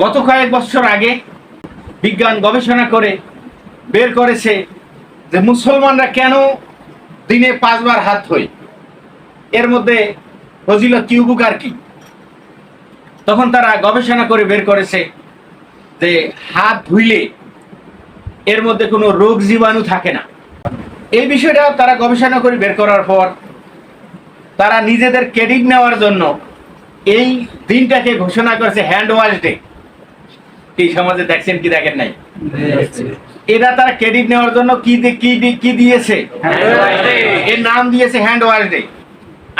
গত কয়েক বছর আগে বিজ্ঞান গবেষণা করে বের করেছে যে মুসলমানরা কেন দিনে পাঁচবার হাত ধোয়? এর মধ্যে ফজিলত কি উপকার কি? তখন তারা গবেষণা করে বের করেছে যে হাত ধুইলে এর মধ্যে কোনো রোগ জীবাণু থাকে না। এই বিষয়টা তারা গবেষণা করে বের করার পর তারা নিজেদের ক্রেডিট নেওয়ার জন্য এই দিনটাকে ঘোষণা করেছে হ্যান্ড ওয়াশ ডে। এই সমাজে দেখছেন কি দেখেন নাই? এরা তারা ক্রেডিট নেওয়ার জন্য কি কি কি দিয়েছে? এর নাম দিয়েছে হ্যান্ড ওয়াশ ডে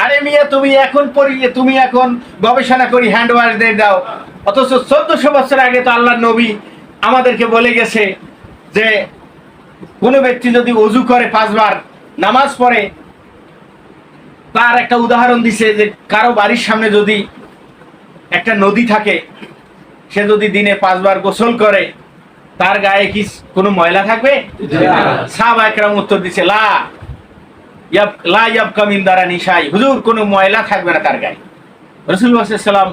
আরে মিয়া তুমি এখন পড়ি তুমি এখন গবেষণা করি হ্যান্ড ওয়াশ ডে দাও। অথচ চোদ্দশো বছর আগে তো আল্লাহ নবী আমাদেরকে বলে গেছে যে কোনো ব্যক্তি যদি অজু করে পাঁচবার নামাজ পড়ে তার একটা উদাহরণ দিছে যে কারও বাড়ির সামনে যদি একটা নদী থাকে সে যদি দিনে পাঁচবার গোসল করে তার গায়ে কি কোনো ময়লা থাকবে? সাহাবা একরাম উত্তর দিছে লা ইয়াব লা ইয়াবকা মিন দ্বারা নিশাই। হুজুর কোনো ময়লা থাকবে না তার গায়ে। রসুল্লাহ সাল্লাম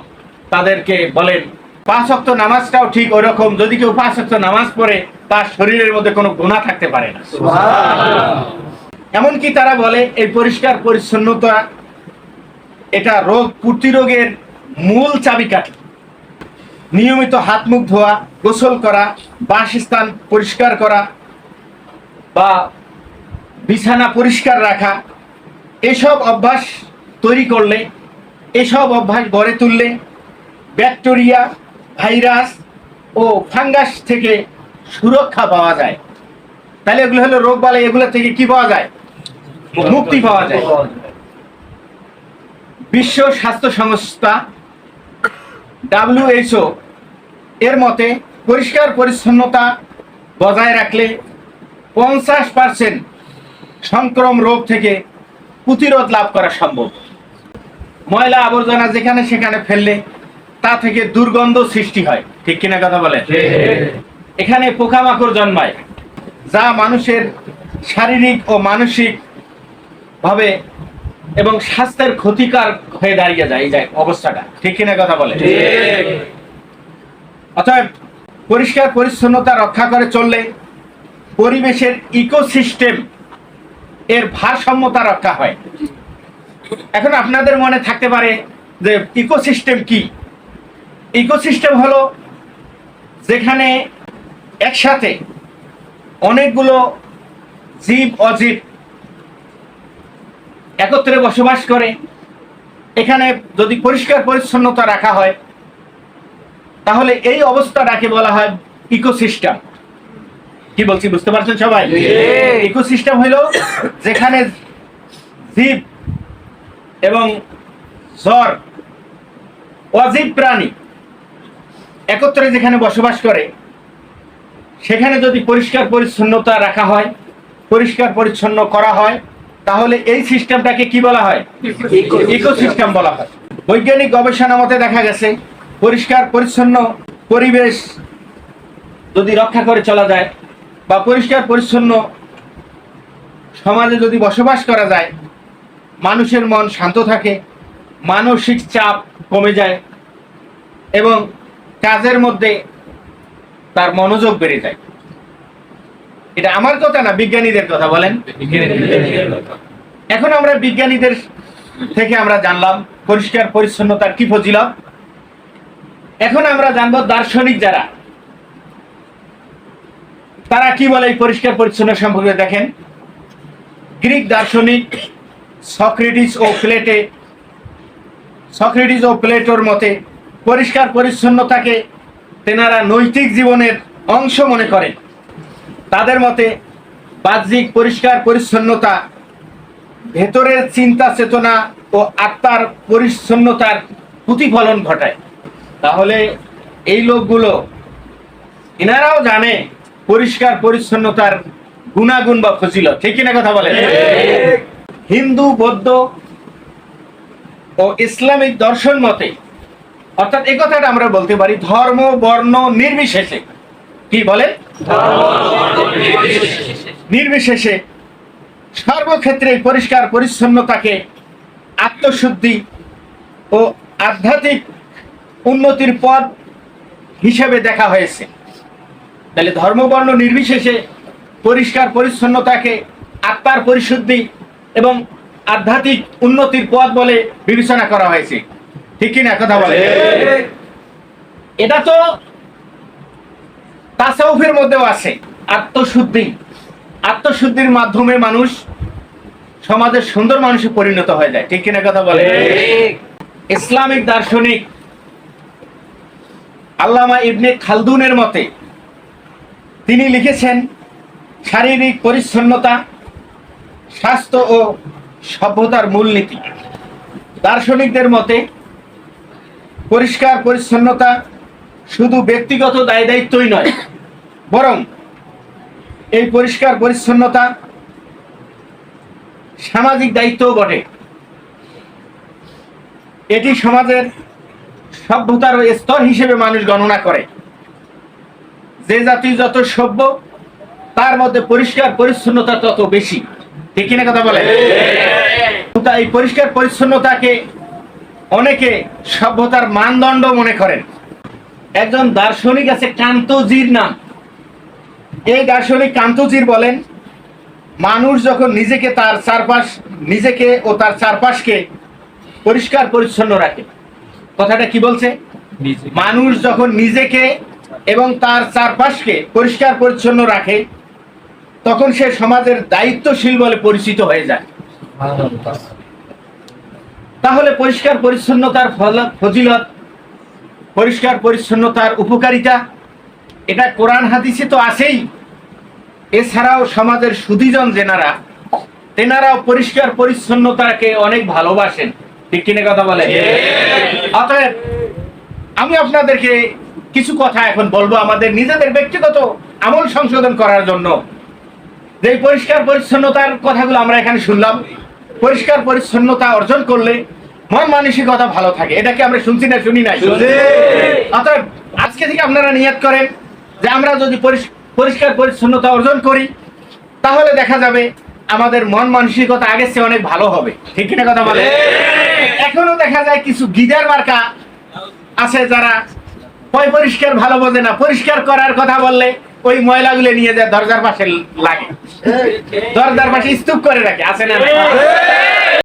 তাদেরকে বলেন পাঁচ অক্ত নামাজটাও ঠিক ওরকম যদি কেউ পাঁচ অক্ত নামাজ পড়ে তার শরীরের মধ্যে কোনো গুণা থাকতে পারে না। এমনকি তারা বলে এই পরিষ্কার পরিচ্ছন্নতা এটা রোগ প্রতিরোগের মূল চাবিকাঠি। নিয়মিত হাত মুখ ধোয়া, গোসল করা, বাসস্থান পরিষ্কার করা বা বিছানা পরিষ্কার রাখা, এসব অভ্যাস তৈরি করলে, এসব অভ্যাস গড়ে তুললে ব্যাকটেরিয়া, ভাইরাস ও ফাঙ্গাস থেকে সুরক্ষা পাওয়া যায়। তাহলে এগুলো হলো রোগ বালাই, এগুলো থেকে কি পাওয়া যায়? মুক্তি পাওয়া যায়। বিশ্ব স্বাস্থ্য সংস্থা ডাব্লিউএইচও এর মতে পরিষ্কার পরিচ্ছন্নতা বজায় রাখলে পঞ্চাশ পার্সেন্ট সংক্রম রোগ থেকে প্রতিরোধ লাভ করা সম্ভব। ময়লা আবর্জনা যেখানে সেখানে ফেললে তা থেকে দুর্গন্ধ সৃষ্টি হয়। ঠিক কিনা কথা বলে এখানে পোকামাকড় জন্মায় যা মানুষের শারীরিক ও মানসিক ভাবে এবং স্বাস্থ্যের ক্ষতিকার হয়ে দাঁড়িয়ে যায়। এই যে অবস্থাটা ঠিক কিনা কথা বলে অতএব পরিষ্কার পরিচ্ছন্নতা রক্ষা করে চললে পরিবেশের ইকোসিস্টেম এর ভারসাম্যতা রক্ষা হয়। এখন আপনাদের মনে থাকতে পারে যে ইকোসিস্টেম কি? ইকোসিস্টেম হলো যেখানে একসাথে অনেকগুলো জীব, অজীব একত্রে বসবাস করে। এখানে যদি পরিষ্কার পরিচ্ছন্নতা রাখা হয় তাহলে এই অবস্থাটাকে বলা হয় ইকোসিস্টেম। কি বলছি বুঝতে পারছেন সবাই? ইকোসিস্টেম হলো যেখানে জীব এবং জ্বর অজীব প্রাণী একত্রে যেখানে বসবাস করে সেখানে যদি পরিষ্কার পরিচ্ছন্নতা রাখা হয় পরিষ্কার পরিচ্ছন্ন করা হয় তাহলে এই সিস্টেমটাকে কি বলা হয়? ইকোসিস্টেম বলা হয়। বৈজ্ঞানিক গবেষণা মতে দেখা গেছে পরিষ্কার, পরিচ্ছন্ন পরিবেশ যদি রক্ষা করে চলা যায় বা পরিষ্কার, পরিচ্ছন্ন সমাজে যদি বসবাস করা যায়, মানুষের মন শান্ত থাকে, মানসিক চাপ কমে যায় এবং কাজের মধ্যে তার মনোযোগ বেড়ে যায়। এটা আমার কথা না, বিজ্ঞানীদের কথা বলেন? এখন আমরা বিজ্ঞানীদের থেকে আমরা জানলাম পরিষ্কার, পরিচ্ছন্নতার কি ফজিলত? এখন আমরা জানব দার্শনিক যারা। তারা কি বলে এই পরিষ্কার পরিচ্ছন্ন সম্পর্কে দেখেন। গ্রিক দার্শনিক সক্রেটিস ও প্লেটে, সক্রেটিস ও প্লেটোর মতে পরিষ্কার পরিচ্ছন্নতাকে তেনারা নৈতিক জীবনের অংশ মনে করেন। তাদের মতে বাহ্যিক পরিষ্কার পরিচ্ছন্নতা, ভেতরের চিন্তা চেতনা ও আত্মার পরিচ্ছন্নতার প্রতিফলন ঘটায়। তাহলে এই লোকগুলো এনারাও জানে পরিষ্কার পরিচ্ছন্নতার গুণাগুণ বা ফজিল ঠিক কিনা কথা বলে হিন্দু বৌদ্ধ ও ইসলামিক দর্শন মতে অর্থাৎ এই কথাটা আমরা বলতে পারি ধর্ম বর্ণ নির্বিশেষে। কি বলেন? নির্বিশেষে সর্বক্ষেত্রে পরিষ্কার পরিচ্ছন্নতাকে আত্মশুদ্ধি ও আধ্যাত্মিক উন্নতির পথ হিসেবে দেখা হয়েছে। তাহলে ধর্মবর্ণ নির্বিশেষে পরিষ্কার পরিচ্ছন্নতাকে আত্মার পরিশুদ্ধি এবং আধ্যাত্মিক উন্নতির পথ বলে বিবেচনা করা হয়েছে। ঠিক কিনা কথা বলে? এটা তো তাসাউফের মধ্যেও আছে। আত্মশুদ্ধি। আত্মশুদ্ধির মাধ্যমে মানুষ সমাজের সুন্দর মানুষে পরিণত হয়ে যায়। ঠিক কিনা কথা বলে? ইসলামিক দার্শনিক আল্লামা ইবনে খালদুনের মতে, তিনি লিখেছেন, শারীরিক পরিচ্ছন্নতা, স্বাস্থ্য ও সভ্যতার মূলনীতি। দার্শনিকদের মতে, পরিষ্কার পরিচ্ছন্নতা শুধু ব্যক্তিগত দায় দায়িত্বই নয়, বরং এই পরিষ্কার পরিচ্ছন্নতা সামাজিক দায়িত্বও বটে। এটি সমাজের সভ্যতার স্তর হিসেবে মানুষ গণনা করে। যে জাতি যত সভ্য, তার মধ্যে পরিষ্কার পরিচ্ছন্নতা তত বেশি। ঠিক কিনা কথা বলে এই পরিষ্কার পরিচ্ছন্নতাকে অনেকে সভ্যতার মানদণ্ড মনে করেন। একজন দার্শনিক আছে কান্তজির নাম। এই দার্শনিক কান্তজির বলেন, মানুষ যখন নিজেকে তার চারপাশ, নিজেকে ও তার চারপাশকে পরিষ্কার পরিচ্ছন্ন রাখে। কথাটা কি বলছে? মানুষ যখন নিজেকে এবং তার চারপাশকে পরিষ্কার পরিচ্ছন্ন রাখে তখন সে সমাজের দায়িত্বশীল বলে পরিচিত হয়ে যায়। তাহলে পরিষ্কার পরিচ্ছন্নতার ফল- ফজিলত পরিষ্কার পরিচ্ছন্নতার উপকারিতা এটা কোরআন হাদিসে তো আছেই। এছাড়াও সমাজের সুধীজন যেনারা তেনারাও পরিষ্কার পরিচ্ছন্নতাকে অনেক ভালোবাসেন। ঠিক কিনা কথা বলে? অতএব আমি আপনাদেরকে কিছু কথা এখন বলব আমাদের নিজেদের ব্যক্তিগত আমল সংশোধন করার জন্য। যে পরিষ্কার পরিচ্ছন্নতার কথাগুলো আমরা এখানে শুনলাম পরিষ্কার পরিচ্ছন্নতা অর্জন করলে মন মানসিকতা ভালো থাকে। এটাকে আমরা শুনছি না শুনি নাই? অতএব আজকে থেকে আপনারা নিয়ত করেন যে আমরা যদি পরিষ্কার পরিচ্ছন্নতা অর্জন করি তাহলে দেখা যাবে আমাদের মন মানসিকতা আগের চেয়ে অনেক ভালো হবে। ঠিক কিনা কথা বলে? এখনও দেখা যায় কিছু গিজার মার্কা আছে যারা ওই পরিষ্কার ভালো বোঝে না। পরিষ্কার করার কথা বললে ওই ময়লাগুলো নিয়ে যায় দরজার পাশে লাগে। দরজার পাশে স্তূপ করে রাখে আছে না